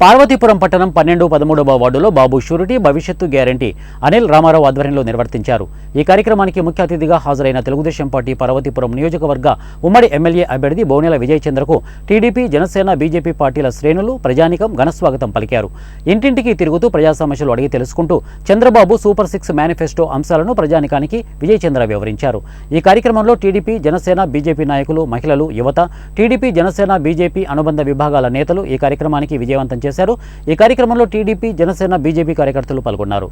పార్వతీపురం పట్టణం పన్నెండు పదమూడవ వార్డులో బాబు షూరిటీ భవిష్యత్తు గ్యారంటీ అనిల్ రామారావు ఆధ్వర్యంలో నిర్వర్తించారు. ఈ కార్యక్రమానికి ముఖ్య అతిథిగా హాజరైన తెలుగుదేశం పార్టీ పార్వతీపురం నియోజకవర్గ ఉమ్మడి ఎమ్మెల్యే అభ్యర్థి బోనెల విజయచంద్రకు టీడీపీ జనసేన బీజేపీ పార్టీల శ్రేణులు ప్రజానికం ఘనస్వాగతం పలికారు. ఇంటింటికి తిరుగుతూ ప్రజా సమస్యలు అడిగి తెలుసుకుంటూ చంద్రబాబు సూపర్ సిక్స్ మేనిఫెస్టో అంశాలను ప్రజానికానికి విజయ్ చంద్ర వివరించారు. ఈ కార్యక్రమంలో టీడీపీ జనసేన బీజేపీ నాయకులు మహిళలు యువత టీడీపీ జనసేన బీజేపీ అనుబంధ విభాగాల నేతలు ఈ కార్యక్రమానికి విజయవంతం చేశారు. ఈ కార్యక్రమంలో టీడీపీ జనసేన బీజేపీ కార్యకర్తలు పాల్గొన్నారు.